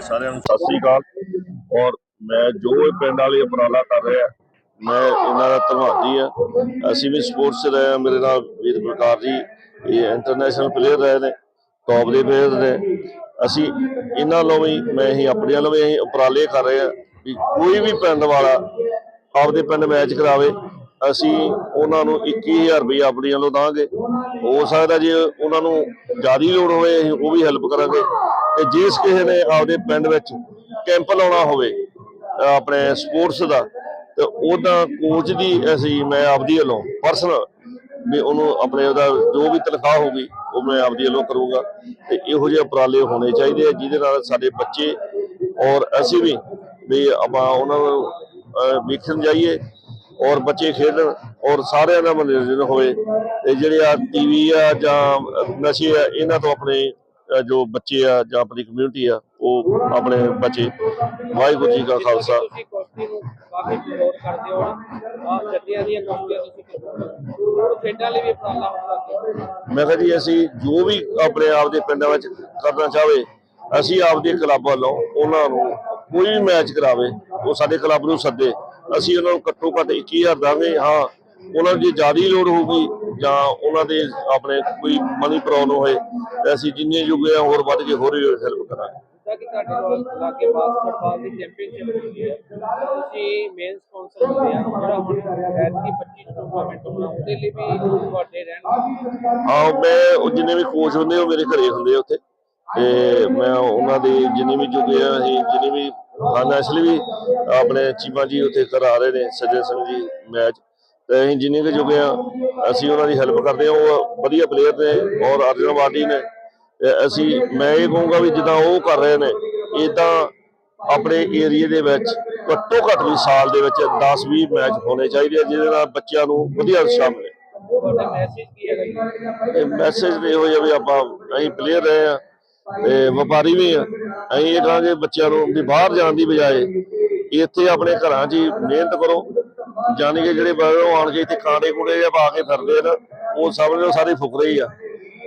ਸਾਰਿਆਂ ਨੂੰ ਸਤਿ ਸ੍ਰੀ ਅਕਾਲ ਔਰ ਮੈਂ ਜੋ ਇਹ ਪਿੰਡ ਵਾਲੇ ਉਪਰਾਲਾ ਕਰ ਰਿਹਾ, ਮੈਂ ਇਹਨਾਂ ਦਾ ਧੰਨਵਾਦੀ ਆ ਅਸੀਂ ਵੀ ਸਪੋਰਟਸ 'ਚ ਰਹੇ ਆ ਮੇਰੇ ਨਾਲ ਵੀਰ ਪ੍ਰਕਾਰ ਜੀ, ਇਹ ਇੰਟਰਨੈਸ਼ਨਲ ਪਲੇਅਰ ਰਹੇ ਨੇ ਟੌਪ ਦੇ ਪਲੇਅਰ ਨੇ। ਅਸੀਂ ਇਹਨਾਂ ਵੱਲੋਂ ਵੀ ਮੈਂ ਹੀ, ਆਪਣਿਆਂ ਵੱਲੋਂ ਵੀ ਅਸੀਂ ਉਪਰਾਲੇ ਕਰ ਰਹੇ ਆ ਵੀ ਕੋਈ ਵੀ ਪਿੰਡ ਵਾਲਾ ਆਪਦੇ ਪਿੰਡ ਮੈਚ ਕਰਾਵੇ। ਅਸੀਂ ਉਹਨਾਂ ਨੂੰ 21000 ਰੁਪਏ ਆਪਣੀ ਵੱਲੋਂ ਦਾਂਗੇ। ਹੋ ਸਕਦਾ ਜੇ ਉਹਨਾਂ ਨੂੰ ਜ਼ਿਆਦੀ ਲੋੜ ਹੋਵੇ, ਅਸੀਂ ਉਹ ਵੀ ਹੈਲਪ ਕਰਾਂਗੇ। ਤੇ ਜਿਸ ਕਿਸੇ ਨੇ ਆਪਦੇ ਪਿੰਡ ਵਿੱਚ ਕੈਂਪ ਲਾਉਣਾ ਹੋਵੇ ਆਪਣੇ ਸਪੋਰਟਸ ਦਾ, ਤੇ ਉਹਦਾ ਕੋਚ ਦੀ ਅਸੀਂ, ਮੈਂ ਆਪਦੀ ਵੱਲੋਂ ਪਰਸਨਲ ਵੀ ਉਹਨੂੰ ਆਪਣੇ ਉਹਦਾ ਜੋ ਵੀ ਤਨਖਾਹ ਹੋਊਗੀ, ਉਹ ਮੈਂ ਆਪਦੀ ਵੱਲੋਂ ਕਰੂੰਗਾ। ਤੇ ਇਹੋ ਜਿਹੇ ਉਪਰਾਲੇ ਹੋਣੇ ਚਾਹੀਦੇ ਆ, ਜਿਹਦੇ ਨਾਲ ਸਾਡੇ ਬੱਚੇ ਔਰ ਅਸੀਂ ਵੀ ਵੀ ਆਪਾਂ ਉਹਨਾਂ ਨੂੰ ਵੇਖਣ ਜਾਈਏ। ਔਰ ਬੱਚੇ ਖੇਡਣ ਔਰ ਸਾਰਿਆਂ ਦਾ ਮਨੋਰੰਜਨ ਹੋਵੇ। ਤੇ ਜਿਹੜੇ ਆ ਟੀਵੀ ਆ ਜਾਂ ਨਸ਼ੇ ਆ ਇਹਨਾਂ ਤੋਂ ਆਪਣੇ ਜੋ ਬੱਚੇ ਆ ਜਾਂ ਆਪਣੀ ਕਮਿਊਨਿਟੀ ਆ ਉਹ ਆਪਣੇ ਬੱਚੇ। ਵਾਹਿਗੁਰੂ ਜੀ ਕਾ ਖਾਲਸਾ। ਮੈਂ ਕਿਹਾ ਜੀ ਅਸੀਂ ਜੋ ਵੀ ਆਪਣੇ ਆਪ ਦੇ ਪਿੰਡਾਂ ਵਿੱਚ ਕਰਨਾ ਚਾਹਵੇ ਅਸੀਂ ਆਪਦੇ ਕਲੱਬ ਵੱਲੋਂ ਉਹਨਾਂ ਨੂੰ ਕੋਈ ਵੀ ਮੈਚ ਕਰਾਵੇ ਉਹ ਸਾਡੇ ਕਲੱਬ ਨੂੰ ਸੱਦੇ। ਅਸੀਂ ਉਹਨਾਂ ਨੂੰ ਘੱਟੋ ਘੱਟ 21000 ਦਾਂਗੇ ਹਾਂ ਉਹਨਾਂ ਜੇ ਜ਼ਿਆਦਾ ਲੋੜ ਹੋਊਗੀ ਜਾਂ ਉਹਨਾਂ ਦੇ ਆਪਣੇ ਕੋਈ ਮਨੀ ਪ੍ਰੋਬਲਮ ਹੋਏ ਅਸੀਂ ਜਿੰਨੇ ਜੁਗੇ ਆ ਹੋਰ ਵੱਧ ਕੇ ਹੋਰ ਹੈਲਪ ਕਰਾਂਗੇ। ਜਿੱਦਾਂ ਕਿ ਤੁਹਾਡੇ ਲਾਗੇ ਬਾਸਕਟਬਾਲ ਦੀ ਚੈਂਪੀਅਨਸ਼ਿਪ ਹੁੰਦੀ ਹੈ ਤੁਸੀਂ ਮੇਨ ਸਪਾਂਸਰ ਹੁੰਦੇ ਆ ਜਿਹੜਾ ਹੁਣ ਐਤਕੀ 25 ਟੂਰਨਾਮੈਂਟ ਹੋਣਾ ਉਹਦੇ ਲਈ ਵੀ ਤੁਹਾਡੇ ਰਹਿਣ ਹਾਂ ਮੈਂ ਉਹ ਜਿੰਨੇ ਵੀ ਕੋਚ ਹੁੰਦੇ ਉਹ ਮੇਰੇ ਘਰੇ ਹੁੰਦੇ ਉੱਥੇ। ਤੇ ਮੈਂ ਉਹਨਾਂ ਦੇ ਜਿੰਨੇ ਵੀ ਜੁਗੇ ਆ ਅਸੀਂ ਜਿੰਨੇ ਵੀ ਫਾਈਨੈਂਸ਼ਲੀ ਵੀ ਆਪਣੇ ਚੀਮਾ ਜੀ ਉੱਥੇ ਕਰਾ ਰਹੇ ਨੇ ਸੱਜਣ ਸਿੰਘ ਜੀ ਮੈਚ ਤੇ ਅਸੀਂ ਜਿੰਨੇ ਕੁ ਜੁਗੇ ਆ ਅਸੀਂ ਉਹਨਾਂ ਦੀ ਹੈਲਪ ਕਰਦੇ ਆ ਉਹ ਵਧੀਆ ਪਲੇਅਰ ਨੇ ਔਰ ਅਰਜਨ ਵਾਡੀ ਨੇ। ਅਸੀਂ ਮੈਂ ਇਹ ਕਹੂੰਗਾ ਵੀ ਜਿੱਦਾਂ ਉਹ ਕਰ ਰਹੇ ਨੇ ਇਦਾਂ ਆਪਣੇ ਏਰੀਏ ਦੇ ਵਿੱਚ ਘੱਟੋ ਘੱਟ ਵੀ ਸਾਲ ਦੇ ਵਿੱਚ 10-20 ਮੈਚ ਹੋਣੇ ਚਾਹੀਦੇ ਆ ਜਿਹਦੇ ਨਾਲ ਬੱਚਿਆਂ ਨੂੰ ਵਧੀਆ ਉਤਸ਼ਾਹ ਮਿਲੇ। ਮੈਸੇਜ ਕੀ ਹੈਗਾ ਮੈਸੇਜ ਇਹੋ ਜਿਹਾ ਵੀ ਆਪਾਂ ਅਸੀਂ ਪਲੇਅਰ ਰਹੇ ਆ ਤੇ ਵਪਾਰੀ ਵੀ ਆ। ਅਸੀਂ ਇਹ ਕਹਾਂਗੇ ਬੱਚਿਆਂ ਨੂੰ ਵੀ ਬਾਹਰ ਜਾਣ ਦੀ ਬਜਾਏ ਇੱਥੇ ਆਪਣੇ ਘਰਾਂ 'ਚ ਹੀ ਮਿਹਨਤ ਕਰੋ। ਜਾਣੀ ਕਿ ਜਿਹੜੇ ਬਾਹਰੋਂ ਆਣ ਕੇ ਇੱਥੇ ਕਾਂਡੇ ਕੂੜੇ ਜਿਹਾ ਪਾ ਕੇ ਫਿਰਦੇ ਆ ਨਾ, ਉਹ ਸਮਝ ਸਾਰੇ ਫੁਕਰੇ ਹੀ ਆ।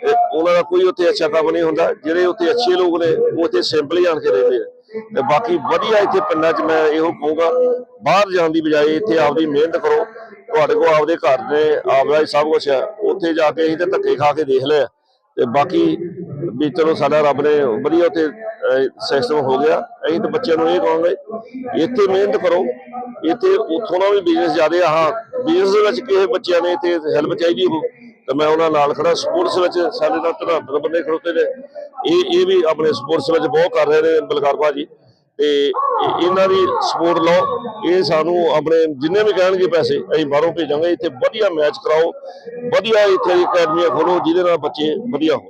ਤੇ ਉਹਨਾਂ ਦਾ ਕੋਈ ਉੱਥੇ ਅੱਛਾ ਕੰਮ ਨਹੀਂ ਹੁੰਦਾ। ਜਿਹੜੇ ਉੱਥੇ ਅੱਛੇ ਲੋਕ ਨੇ, ਉਹ ਉੱਥੇ ਸਿੰਪਲੀ ਆਣ ਕੇ ਰਹਿੰਦੇ ਆ। ਤੇ ਬਾਕੀ ਵਧੀਆ ਇੱਥੇ ਪਿੰਡਾਂ 'ਚ ਮੈਂ ਇਹੋ ਕਹੂੰਗਾ, ਬਾਹਰ ਜਾਣ ਦੀ ਬਜਾਏ ਇੱਥੇ ਆਪਦੀ ਮਿਹਨਤ ਕਰੋ। ਤੁਹਾਡੇ ਕੋਲ ਆਪਦੇ ਘਰ ਨੇ, ਆਪਦਾ ਸਭ ਕੁਝ ਹੈ ਉੱਥੇ ਜਾ ਕੇ ਅਸੀਂ ਤੇ ਧੱਕੇ ਖਾ ਕੇ ਦੇਖ ਲਿਆ ਤੇ ਬਾਕੀ ਵੀ ਚਲੋ ਸਾਡਾ ਰੱਬ ਨੇ ਵਧੀਆ ਉੱਥੇ ਸਿਸਟਮ ਹੋ ਗਿਆ ਅਸੀਂ ਤਾਂ ਬੱਚਿਆਂ ਨੂੰ ਇਹ ਕਹਾਂਗੇ, ਇੱਥੇ ਮਿਹਨਤ ਕਰੋ, ਇੱਥੇ ਉੱਥੋਂ ਦਾ ਵੀ ਬਿਜ਼ਨਸ ਜ਼ਿਆਦੇ ਆ। ਹਾਂ ਬਿਜ਼ਨਸ ਦੇ ਵਿੱਚ ਕਿਸੇ ਬੱਚਿਆਂ ਨੇ ਇੱਥੇ ਹੈਲਪ ਚਾਹੀਦੀ ਹੋ ਤਾਂ ਮੈਂ ਉਹਨਾਂ ਨਾਲ ਖੜਾ ਸਪੋਰਟਸ ਵਿੱਚ ਸਾਡੇ ਨਾਲ ਧਨਾਤਰ ਬੰਦੇ ਖੜੋਤੇ ਨੇ। ਇਹ ਇਹ ਵੀ ਆਪਣੇ ਸਪੋਰਟਸ ਵਿੱਚ ਬਹੁਤ ਕਰ ਰਹੇ ਨੇ ਬਲਕਾਰ ਭਾਜੀ ਤੇ ਇਹ- ਇਹਨਾਂ ਦੀ ਸਪੋਰਟ ਲਓ। ਇਹ ਸਾਨੂੰ ਆਪਣੇ ਜਿੰਨੇ ਵੀ ਕਹਿਣਗੇ ਪੈਸੇ, ਅਸੀਂ ਬਾਹਰੋਂ ਭੇਜਾਂਗੇ। ਇੱਥੇ ਵਧੀਆ ਮੈਚ ਕਰਾਓ। ਵਧੀਆ ਇੱਥੇ ਅਕੈਡਮੀਆਂ ਖੋਲੋ ਜਿਹਦੇ ਨਾਲ ਬੱਚੇ ਵਧੀਆ ਹੋਣ।